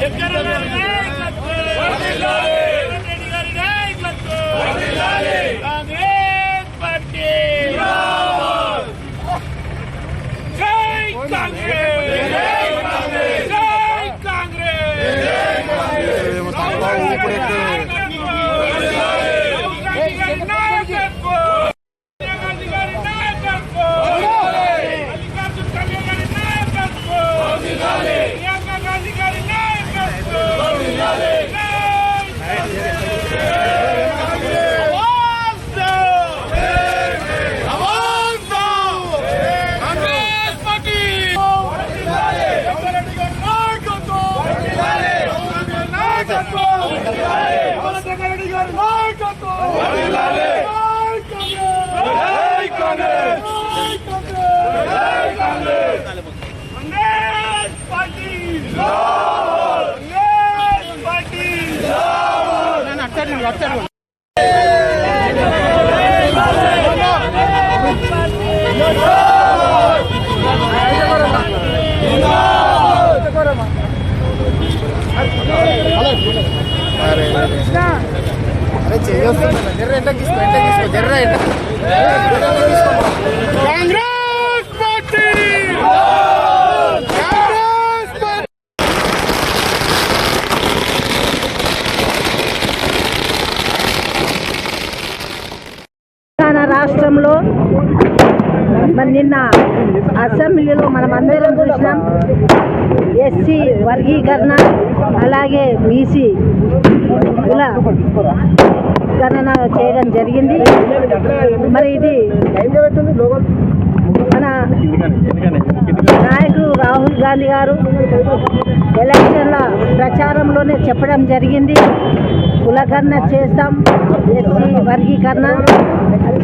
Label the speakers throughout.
Speaker 1: ¡Que quiero ver! ¡Que quiero. Congress party Congress party
Speaker 2: Telangana రాష్ట్రంలో మరి నిన్న అసెంబ్లీలో మనం అందరం చూసినాం ఎస్సీ వర్గీకరణ అలాగే బీసీ గణన చేయడం జరిగింది. మరి ఇది మన నాయకుడు రాహుల్ గాంధీ గారు ఎలక్షన్ల ప్రచారంలోనే చెప్పడం జరిగింది. కులగణన చేస్తాం ఎస్సీ వర్గీకరణ.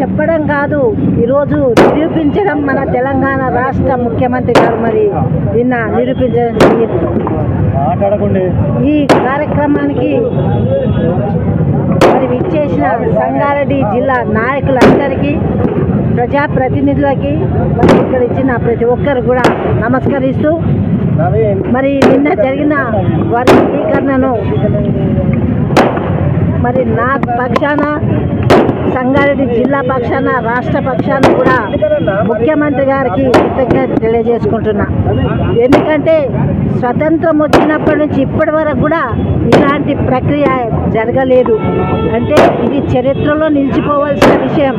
Speaker 2: చెప్పడం కాదు ఈరోజు నిరూపించడం మన తెలంగాణ రాష్ట్ర ముఖ్యమంత్రి గారు మరి నిన్న నిరూపించడం జరిగింది. ఈ కార్యక్రమానికి మరి విచ్చేసిన సంగారెడ్డి జిల్లా నాయకులందరికీ ప్రజాప్రతినిధులకి మరి ఇక్కడ ఇచ్చిన ప్రతి ఒక్కరు కూడా నమస్కరిస్తూ మరి నిన్న జరిగిన వర్గీకరణను మరి నా పక్షాన సంగారెడ్డి జిల్లా పక్షాన రాష్ట్ర పక్షాన కూడా ముఖ్యమంత్రి గారికి కృతజ్ఞత తెలియజేసుకుంటున్నా. ఎందుకంటే స్వతంత్రం వచ్చినప్పటి నుంచి ఇప్పటి వరకు కూడా ఇలాంటి ప్రక్రియ జరగలేదు. అంటే ఇది చరిత్రలో నిలిచిపోవాల్సిన విషయం.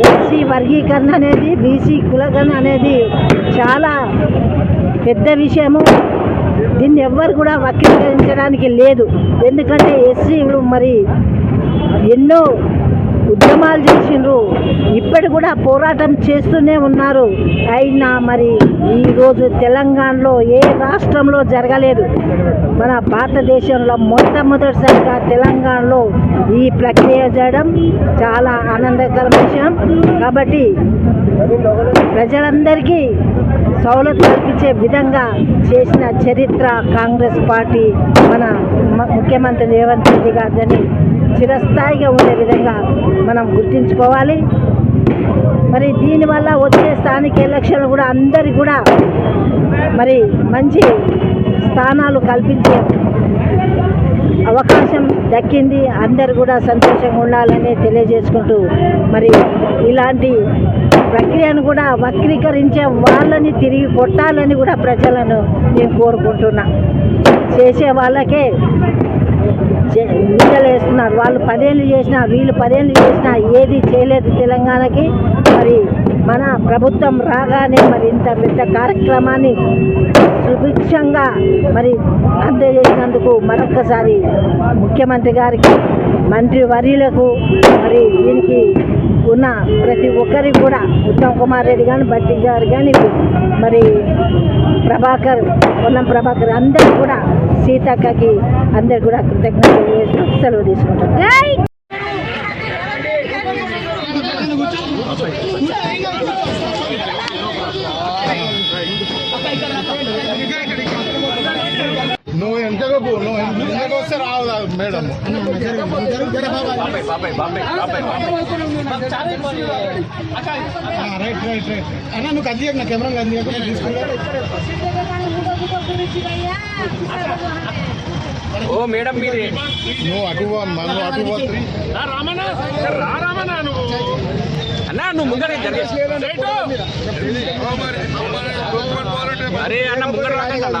Speaker 2: ఓసీ వర్గీకరణ అనేది బీసీ కులగణ అనేది చాలా పెద్ద విషయము. దీన్ని ఎవ్వరు కూడా వక్రీకరించడానికి లేదు. ఎందుకంటే ఎస్సీలు మరి ఎన్నో ఉద్యమాలు చేసిండ్రు. కూడా పోరాటం చేస్తూనే ఉన్నారు. అయినా మరి ఈరోజు తెలంగాణలో ఏ రాష్ట్రంలో జరగలేదు. మన భారతదేశంలో మొట్టమొదటిసారిగా తెలంగాణలో ఈ ప్రక్రియ చేయడం చాలా ఆనందకర విషయం. కాబట్టి ప్రజలందరికీ సౌలత్ కల్పించే విధంగా చేసిన చరిత్ర కాంగ్రెస్ పార్టీ మన ముఖ్యమంత్రి రేవంత్ రెడ్డి గారిని చిరస్థాయిగా ఉండే విధంగా మనం గుర్తుంచుకోవాలి. మరి దీనివల్ల వచ్చే స్థానిక ఎలక్షన్లు కూడా అందరికి కూడా మరి మంచి స్థానాలు కల్పించే అవకాశం దక్కింది. అందరు కూడా సంతోషంగా ఉండాలని తెలియజేసుకుంటూ మరి ఇలాంటి ప్రక్రియను కూడా వక్రీకరించే వాళ్ళని తిరిగి కొట్టాలని కూడా ప్రజలను నేను కోరుకుంటున్నా. చేసే వాళ్ళకే చే- వేస్తున్నారు. వాళ్ళు పదేళ్ళు చేసినా వీళ్ళు పదేళ్ళు చేసినా ఏది చేయలేదు తెలంగాణకి. మరి మన ప్రభుత్వం రాగానే మరి ఇంత పెద్ద కార్యక్రమాన్ని సుభిక్షంగా మరి అందజేసినందుకు మరొక్కసారి ముఖ్యమంత్రి గారికి మంత్రి వర్యులకు మరి దీనికి ఉన్న ప్రతి ఒక్కరికి కూడా ఉత్తమ్ కుమార్ రెడ్డి కానీ బట్టి గారు కానీ మరి ప్రభాకర్ పొన్నం ప్రభాకర్ అందరు కూడా సీతక్కకి అందరు కూడా కృతజ్ఞతలు చేస్తూ సెలవు తీసుకుంటారు జై!
Speaker 3: నువ్వు ఎంతగా పో నువ్వు ఎంతగా వస్తే రావు మేడం. Right right right. అన్న నువ్వు కదిలియకు నా కెమెరా కదిలియకు తీసుకుంటా.
Speaker 1: ఓ మేడం మీరు.
Speaker 4: నువ్వు అటు మనం అటు పోతుంది
Speaker 5: రా రామన్న రా రామన్న నువ్వు.
Speaker 1: అన్నా నువ్వు
Speaker 5: స్ట్రైట్
Speaker 1: అరే అన్న ముంగర రాకండి